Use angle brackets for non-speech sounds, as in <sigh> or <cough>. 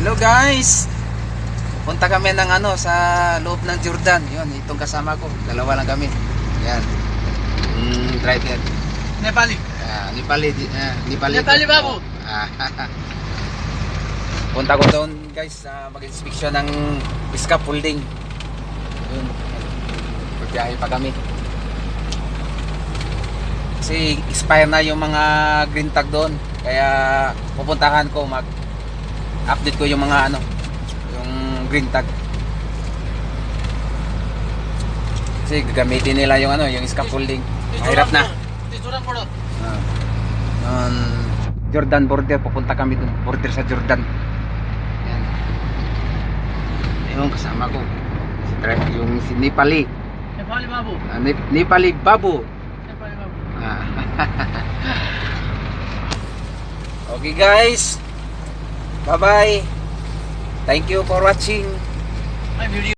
Hello guys! Punta kami ng ano sa loob ng Jordan. Yun, itong kasama ko. Dalawa lang kami. Yan. Mm, driver. Nepali. Ah, Nepali. ah, Nepali. Nepali babu. Ah, <laughs> Punta ko doon guys sa mag-inspection ng scaffolding. Yun. Magbiyahe pa kami. Kasi expire na yung mga green tag doon. Kaya pupuntahan ko mag update ko yung mga ano yung green tag. Kasi gagamitin nila yung ano yung scaffolding. Mahirap na. Ah. Yun, Jordan border, pupunta kami dun. Border sa Jordan. Yan. Yung kasama ko. Si Tre- yung si Nepali. Nepali babu. Ah, Nep- Nepali Babu. Nepali babu. Ah. <laughs> okay guys. Bye bye. Thank you for watching. May video.